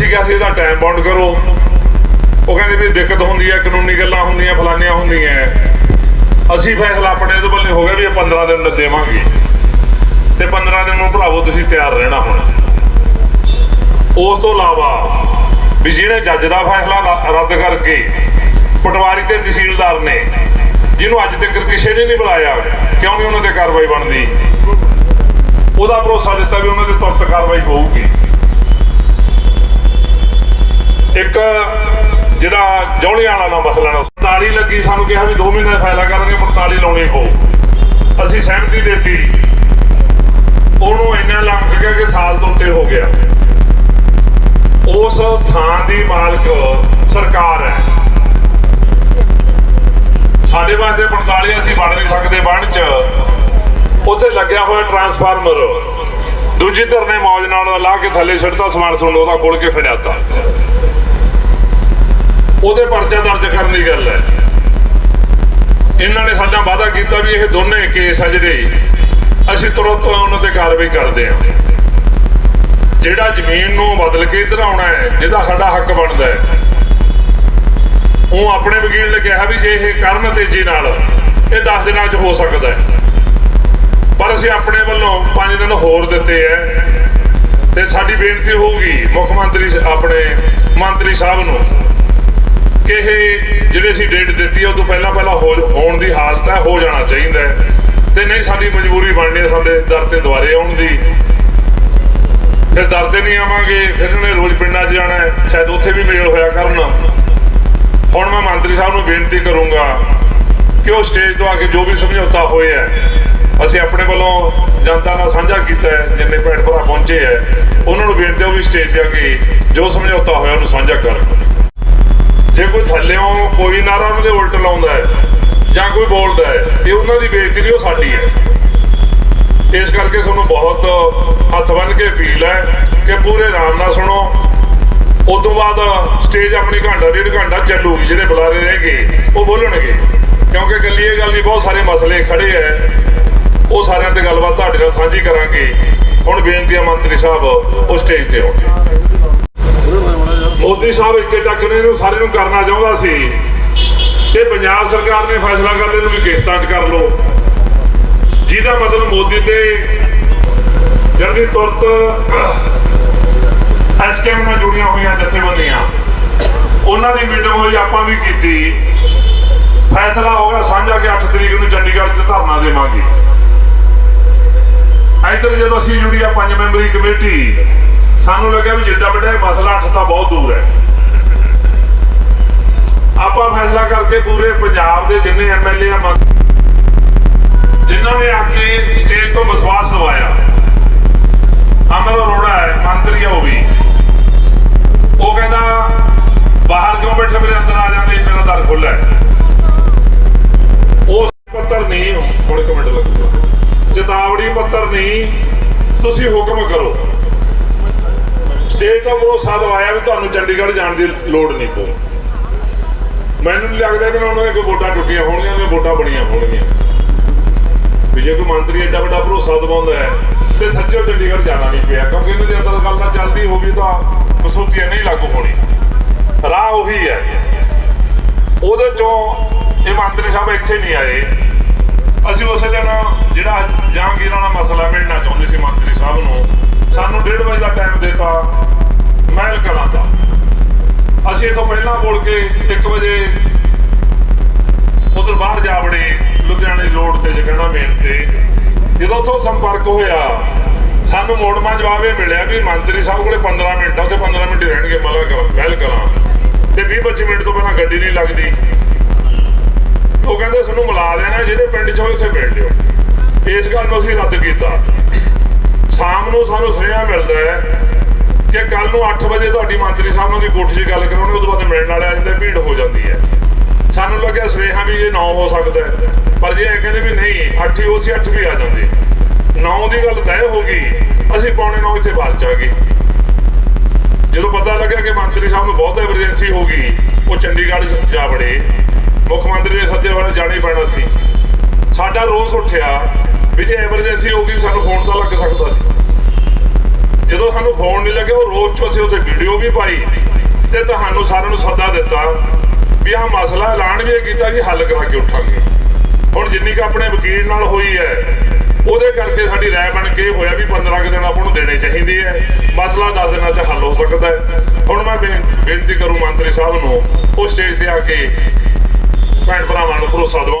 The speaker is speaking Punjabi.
ਅਸੀਂ ਕਿਹਾ ਸੀ ਇਹਦਾ ਟਾਈਮ ਬਾਉਂਡ ਕਰੋ। ਉਹ ਕਹਿੰਦੇ ਵੀ ਦਿੱਕਤ ਹੁੰਦੀ ਹੈ, ਕਾਨੂੰਨੀ ਗੱਲਾਂ ਹੁੰਦੀਆਂ ਫਲਾਨੀਆਂ ਹੁੰਦੀਆਂ ਅਸੀਂ ਫੈਸਲਾ ਆਪਣੇ ਇਹਦੇ ਵੱਲੇ ਹੋ ਗਿਆ ਵੀ 15 ਦਿਨ ਦੇਵਾਂਗੇ। ਤੇ 15 ਦਿਨ ਨੂੰ ਭਰਾਵੋ, ਤੁਸੀਂ ਤਿਆਰ ਰਹਿਣਾ ਹੁਣ। ਉਸ ਤੋਂ ਇਲਾਵਾ ਵੀ ਜਿਹੜੇ ਜੱਜ ਦਾ ਫੈਸਲਾ ਰੱਦ ਕਰਕੇ ਪਟਵਾਰੀ ਤੇ ਤਹਿਸੀਲਦਾਰ ਨੇ, ਜਿਹਨੂੰ ਅੱਜ ਤੱਕ ਕਿਸੇ ਨੇ ਨਹੀਂ ਬੁਲਾਇਆ, ਕਿਉਂ ਨਹੀਂ ਉਹਨਾਂ ਤੇ ਕਾਰਵਾਈ ਬਣਦੀ? ਉਹਦਾ ਭਰੋਸਾ ਦਿੱਤਾ ਵੀ ਉਹਨਾਂ ਤੇ ਤੁਰੰਤ ਕਾਰਵਾਈ ਹੋਊਗੀ। ਇੱਕ ਜਿਹੜਾ ਜੌਲਿਆਂ ਵਾਲਾ ਦਾ ਮਸਲਾ ਨਾ 47 ਲੱਗੀ, ਸਾਨੂੰ ਕਿਹਾ ਵੀ 2 ਮਹੀਨੇ ਫਾਇਦਾ ਕਰਾਂਗੇ 45 ਲਾਉਣੀ ਪਊ ਅਸੀਂ ਸਹਿਮਤੀ ਦਿੱਤੀ। ਉਹਨੂੰ ਇੰਨਾ ਲੰਘ ਗਿਆ ਕਿ ਸਾਲ ਤੋਂ ਉੱਤੇ ਹੋ ਗਿਆ। ਉਸ ਥਾਂ ਦੀ ਮਾਲਕ ਸਰਕਾਰ ਹੈ। ਸਾਡੇ ਵਾਸਤੇ 45 ਅਸੀਂ ਬਣ ਨਹੀਂ ਸਕਦੇ ਬਣ ਚ। ਉੱਥੇ ਲੱਗਿਆ ਹੋਇਆ ਟਰਾਂਸਫਾਰਮਰ। ਦੂਜੀ ਧਰਨੇ ਮੌਜ ਨਾਲ ਲਾ ਕੇ ਥੱਲੇ ਛੱਡਤਾ ਸਮਾਨ ਸੁਣ ਉਹਦਾ ਖੋਲ ਕੇ ਫਿਰਿਆਤਾ ਉਹਦੇ ਪਰਚਾ ਦਰਜ ਕਰਨ ਦੀ ਗੱਲ ਹੈ। ਇਹਨਾਂ ਨੇ ਸਾਡਾ ਵਾਅਦਾ ਕੀਤਾ ਵੀ ਇਹ ਦੋਨੇ ਕੇਸ ਆ ਜਿਹੜੇ, ਅਸੀਂ ਤੁਰੰਤ ਉਹਨਾਂ ਤੇ ਕਾਰਵਾਈ ਕਰਦੇ ਹਾਂ। ਜਿਹੜਾ ਜ਼ਮੀਨ ਨੂੰ ਬਦਲ ਕੇ ਇੱਧਰ ਆਉਣਾ ਹੈ, ਜਿਹਦਾ ਸਾਡਾ ਹੱਕ ਬਣਦਾ ਹੈ, ਉਹ ਆਪਣੇ ਵਕੀਲ ਨੇ ਕਿਹਾ ਵੀ ਜੇ ਇਹ ਕਰਨ ਤੇਜ਼ੀ ਨਾਲ, ਇਹ 10 ਦਿਨਾਂ 'ਚ ਹੋ ਸਕਦਾ ਹੈ। ਪਰ ਅਸੀਂ ਆਪਣੇ ਵੱਲੋਂ 5 ਦਿਨ ਹੋਰ ਦਿੱਤੇ ਐ ਤੇ ਸਾਡੀ ਬੇਨਤੀ ਹੋਊਗੀ ਮੁੱਖ ਮੰਤਰੀ ਆਪਣੇ ਮੰਤਰੀ ਸਾਹਿਬ ਨੂੰ ਕਿ ਇਹ ਜਿਹੜੇ ਅਸੀਂ ਡੇਟ ਦਿੱਤੀ ਹੈ ਉਹ ਤੋਂ ਪਹਿਲਾਂ ਪਹਿਲਾਂ ਹੋ ਹੋਣ ਦੀ ਹਾਲਤ ਹੈ, ਹੋ ਜਾਣਾ ਚਾਹੀਦਾ ਹੈ। ਤੇ ਨਹੀਂ ਸਾਡੀ ਮਜਬੂਰੀ ਬਣਨੀ ਸਾਡੇ ਦਰ ਤੇ ਦੁਆਰੇ ਆਉਣ ਦੀ। ਫਿਰ ਦਰ ਤੇ ਨਹੀਂ ਆਵਾਂਗੇ, ਫਿਰ ਉਹਨੇ ਰੋਜ਼ ਪਿੰਡਾਂ 'ਚ ਜਾਣਾ ਹੈ, ਸ਼ਾਇਦ ਉੱਥੇ ਵੀ ਮੇਲ ਹੋਇਆ ਕਰਨ। ਹੁਣ ਮੈਂ ਮੰਤਰੀ ਸਾਹਿਬ ਨੂੰ ਬੇਨਤੀ ਕਰੂੰਗਾ ਕਿ ਉਹ ਸਟੇਜ ਤੋਂ ਆ ਕੇ ਜੋ ਵੀ ਸਮਝੌਤਾ ਹੋਇਆ ਅਸੀਂ ਆਪਣੇ ਵੱਲੋਂ ਜਨਤਾ ਨਾਲ ਸਾਂਝਾ ਕੀਤਾ ਹੈ, ਜਿੰਨੇ ਭੈਣ ਭਰਾ ਪਹੁੰਚੇ ਹੈ, ਉਹਨਾਂ ਨੂੰ ਬੇਨਤੀ ਉਹ ਵੀ ਸਟੇਜ ਤੇ ਆ ਕੇ ਜੋ ਸਮਝੌਤਾ ਹੋਇਆ, ਉਹਨੂੰ ਸਾਂਝਾ ਕਰਨ। ਜੇ ਕੋਈ ਥੱਲਿਓਂ ਕੋਈ ਨਾਰਾ ਉਹਨਾਂ ਦੇ ਉਲਟ ਲਾਉਂਦਾ ਹੈ ਜਾਂ ਕੋਈ ਬੋਲਦਾ ਹੈ, ਇਹ ਉਹਨਾਂ ਦੀ ਬੇਇੱਜ਼ਤੀ ਨਹੀਂ, ਉਹ ਸਾਡੀ ਹੈ। ਇਸ ਕਰਕੇ ਤੁਹਾਨੂੰ ਬਹੁਤ ਹੱਥ ਬੰਨ੍ਹ ਕੇ ਅਪੀਲ ਹੈ ਕਿ ਪੂਰੇ ਆਰਾਮ ਨਾਲ ਸੁਣੋ। ਉਸ ਤੋਂ ਬਾਅਦ ਸਟੇਜ ਆਪਣੀ ਘੰਟਾ, ਡੇਢ ਘੰਟਾ ਚੱਲੂਗੀ, ਜਿਹੜੇ ਬੁਲਾਰੇ ਰਹਿ ਗਏ ਉਹ ਬੋਲਣਗੇ। ਕਿਉਂਕਿ ਗੱਲੀ ਇਹ ਗੱਲ ਨਹੀਂ, ਬਹੁਤ ਸਾਰੇ ਮਸਲੇ ਖੜੇ ਐ ਉਹ ਸਾਰਿਆਂ ਤੇ ਗੱਲਬਾਤ ਤੁਹਾਡੇ ਨਾਲ ਸਾਂਝੀ ਕਰਾਂਗੇ। ਹੁਣ ਬੇਨਤੀ ਆ ਮੰਤਰੀ ਸਾਹਿਬ, ਉਹ ਸਟੇਜ ਤੇ ਆਉਣਗੇ ਮੋਦੀ ਸਾਹਿਬ ਇੱਕੇ ਟੱਕਰੇ ਨੂੰ ਸਾਰੇ ਨੂੰ ਕਰਨਾ ਚਾਹੁੰਦਾ ਸੀ। ਤੇ ਪੰਜਾਬ ਸਰਕਾਰ ਨੇ ਫੈਸਲਾ ਕਰ ਲਿਆ ਨੂੰ ਵੀ ਕਿਸ਼ਤਾਂ 'ਚ ਕਰ ਲਓ। ਜਿਹਦਾ ਮਤਲਬ ਮੋਦੀ ਤੇ ਜਲਦੀ ਤੁਰਤ ਐਸਕੇਐਮ ਨਾਲ ਜੁੜੀਆਂ ਹੋਈਆਂ ਜਥੇਬੰਦੀਆਂ, ਉਹਨਾਂ ਦੀ ਮੀਟਿੰਗ ਹੋਈ, ਆਪਾਂ ਵੀ ਕੀਤੀ। ਫੈਸਲਾ ਹੋ ਗਿਆ, ਸਾਂਝਾ ਕਿ 8 ਤਰੀਕ ਨੂੰ ਚੰਡੀਗੜ੍ਹ 'ਚ ਧਰਨਾ ਦੇਵਾਂਗੇ। ਇੱਧਰ ਜਦੋਂ ਅਸੀਂ ਜੁੜੀ ਆ, ਪੰਜ ਮੈਂਬਰੀ ਕਮੇਟੀ, ਸਾਨੂੰ ਲੱਗਿਆ ਵੀ ਜਿੱਡਾ ਵੱਡਾ ਇਹ ਮਸਲਾ 8 ਤਾਂ ਬਹੁਤ ਦੂਰ ਹੈ ਆਪਾਂ ਫੈਸਲਾ ਕਰਕੇ ਪੂਰੇ ਪੰਜਾਬ ਦੇ ਜਿੰਨੇ ਐਮਐਲਏ ਆ ਜਿਨ੍ਹਾਂ ਨੇ ਆ ਕੇ ਸਟੇਜ ਤੋਂ ਵਿਸ਼ਵਾਸ ਦਿਵਾਇਆ, ਅਮਰ ਅਰੋੜਾ ਹੈ, ਮੰਤਰੀ ਆ ਵੀ। ਉਹ ਕਹਿੰਦਾ, ਬਾਹਰ ਕਿਉਂ ਬੈਠੇ ਮੇਰੇ ਅੰਦਰ ਆ ਜਾਂਦੇ ਮੇਰਾ ਦਰ ਖੁੱਲ੍ਹਾ ਹੈ। ਉਸ ਪੱਤਰ ਨਹੀਂ, ਹੁਣ ਇੱਕ ਲੱਗੂਗਾ ਚੇਤਾਵਨੀ ਪੱਤਰ ਨਹੀਂ, ਤੁਸੀਂ ਹੁਕਮ ਕਰੋ। ਸਟੇਜ ਤੋਂ ਭਰੋਸਾ ਦਵਾਇਆ ਵੀ ਤੁਹਾਨੂੰ ਚੰਡੀਗੜ੍ਹ ਜਾਣ ਦੀ ਲੋੜ ਨਹੀਂ ਪਊ। ਮੈਨੂੰ ਨਹੀਂ ਲੱਗਦਾ ਕਿ ਉਹਨਾਂ ਨੇ ਕੋਈ ਵੋਟਾਂ ਟੁੱਟੀਆਂ ਹੋਣਗੀਆਂ ਤੇ ਵੋਟਾਂ ਬਣੀਆਂ ਹੋਣਗੀਆਂ। ਵੀ ਜੇ ਕੋਈ ਮੰਤਰੀ ਐਡਾ ਵੱਡਾ ਭਰੋਸਾ ਦਿਵਾਉਂਦਾ ਹੈ, ਤੇ ਸੱਚੇ ਚੰਡੀਗੜ੍ਹ ਜਾਣਾ ਨਹੀਂ ਪਿਆ, ਕਿਉਂਕਿ ਇਹਨਾਂ ਦੀ ਅੰਦਰ ਗੱਲ ਤਾਂ ਚੱਲਦੀ ਹੋਗੀ ਤਾਂ ਕਸੂਤੀਆਂ ਨਹੀਂ ਲਾਗੂ ਹੋਣੀ। ਰਾਹ ਉਹੀ ਹੈ। ਉਹਦੇ ਚੋਂ ਇਹ ਮੰਤਰੀ ਸਾਹਿਬ ਇੱਥੇ ਨਹੀਂ ਆਏ। ਅਸੀਂ ਉਸੇ ਦਿਨ ਜਿਹੜਾ ਜਹਾਂਗੀਰ ਵਾਲਾ ਮਸਲਾ ਮਿਲਣਾ ਚਾਹੁੰਦੇ ਸੀ ਮੰਤਰੀ ਸਾਹਿਬ ਨੂੰ, ਸਾਨੂੰ 1:30 ਵਜੇ ਦਾ ਟਾਈਮ ਦਿੱਤਾ, ਮਹਿਲ ਕਲਾਂ ਦਾ। ਇਥੋਂ ਕੇ 1 ਵਜੇ ਉਧਰ ਬਾਹਰ ਜਾ ਵੜੇ, ਲੁਧਿਆਣੇ ਰੋਡ ਤੇ ਜਗਣਾ ਮੇਨ ਤੇ। ਜਦੋਂ ਉੱਥੋਂ ਸੰਪਰਕ ਹੋਇਆ, ਸਾਨੂੰ ਮੋੜਮਾ ਜਵਾਬ ਇਹ ਮਿਲਿਆ ਵੀ ਮੰਤਰੀ ਸਾਹਿਬ ਕੋਲੇ 15 ਮਿੰਟ ਆ, ਉੱਥੇ 15 ਮਿੰਟ ਰਹਿਣਗੇ ਮਲਾ ਕਰਾਂ ਮਹਿਲ ਕਰਾਂ। ਤੇ 20 25 ਮਿੰਟ ਤੋਂ ਪਹਿਲਾਂ ਗੱਡੀ ਨਹੀਂ ਲੱਗਦੀ। ਉਹ ਕਹਿੰਦੇ ਸਾਨੂੰ ਮਿਲਾ ਦੇਣਾ, ਜਿਹੜੇ ਪਿੰਡ 'ਚ ਹੋਏ ਉੱਥੇ ਮਿਲ ਲਿਓ। ਇਸ ਗੱਲ ਨੂੰ ਅਸੀਂ ਰੱਦ ਕੀਤਾ। ਸ਼ਾਮ ਨੂੰ ਸਾਨੂੰ ਸੁਨੇਹਾ ਮਿਲਦਾ ਹੈ ਕਿ ਕੱਲ ਨੂੰ 8 ਵਜੇ ਤੁਹਾਡੀ ਮੰਤਰੀ ਸਾਹਿਬ ਨਾਲ ਦੀ ਕੋਠੀ 'ਚ ਗੱਲ ਕਰਾਉਣੀ ਮਿਲਣ ਵਾਲੇ ਆ ਜਾਂਦੇ ਭੀੜ ਹੋ ਜਾਂਦੀ ਹੈ। ਸਾਨੂੰ ਲੱਗਿਆ ਸੁਨੇਹਾ ਵੀ ਇਹ 9 ਹੋ ਸਕਦਾ ਹੈ। ਪਰ ਜੇ ਇਹ ਕਹਿੰਦੇ ਵੀ ਨਹੀਂ 8 ਹੀ ਉਹ ਸੀ 8 ਵੀ ਆ ਜਾਂਦੇ। 9 ਦੀ ਗੱਲ ਤੈਅ ਹੋ ਗਈ, ਅਸੀਂ ਪੌਣੇ 9 ਇੱਥੇ ਬਾਹਰ ਚ ਗਏ। ਜਦੋਂ ਪਤਾ ਲੱਗਿਆ ਕਿ ਮੰਤਰੀ ਸਾਹਿਬ ਨੂੰ ਬਹੁਤ ਐਮਰਜੈਂਸੀ ਹੋ ਗਈ, ਉਹ ਚੰਡੀਗੜ੍ਹ ਜਾ ਵੜੇ। ਮੁੱਖ ਮੰਤਰੀ ਦੇ ਸੱਦੇ ਵਾਲੇ ਜਾਣਾ ਹੀ ਪੈਣਾ ਸੀ। ਸਾਡਾ ਰੋਸ ਉੱਠਿਆ ਵੀ ਜੇ ਐਮਰਜੈਂਸੀ ਹੋ ਗਈ, ਸਾਨੂੰ ਫੋਨ ਤਾਂ ਲੱਗ ਸਕਦਾ ਸੀ। ਜਦੋਂ ਸਾਨੂੰ ਫੋਨ ਨਹੀਂ ਲੱਗਿਆ, ਉਹ ਰੋਜ਼ ਚੋਂ ਅਸੀਂ ਉੱਥੇ ਵੀਡੀਓ ਵੀ ਪਾਈ। ਤੇ ਤੁਹਾਨੂੰ ਸਾਰਿਆਂ ਨੂੰ ਸੱਦਾ ਦਿੱਤਾ ਵੀ ਆਹ ਮਸਲਾ ਐਲਾਨ ਵੀ ਇਹ ਕੀਤਾ ਕਿ ਹੱਲ ਕਰਾ ਕੇ ਉੱਠਾਂਗੇ। ਹੁਣ ਜਿੰਨੀ ਕੁ ਆਪਣੇ ਵਕੀਲ ਨਾਲ ਹੋਈ ਹੈ, ਉਹਦੇ ਕਰਕੇ ਸਾਡੀ ਰਾਏ ਬਣ ਕੇ ਇਹ ਹੋਇਆ ਵੀ 15 ਕੁ ਦਿਨ ਆਪਾਂ ਨੂੰ ਦੇਣੇ ਚਾਹੀਦੇ ਹੈ ਮਸਲਾ 10 ਦਿਨਾਂ 'ਚ ਹੱਲ ਹੋ ਸਕਦਾ ਹੈ। ਹੁਣ ਮੈਂ ਬੇ- ਬੇਨਤੀ ਕਰੂੰ ਮੰਤਰੀ ਸਾਹਿਬ ਨੂੰ, ਉਹ ਸਟੇਜ ਤੇ ਆ ਕੇ ਭੈਣ ਭਰਾਵਾਂ ਨੂੰ ਭਰੋਸਾ ਦਿਵਾਉਣ।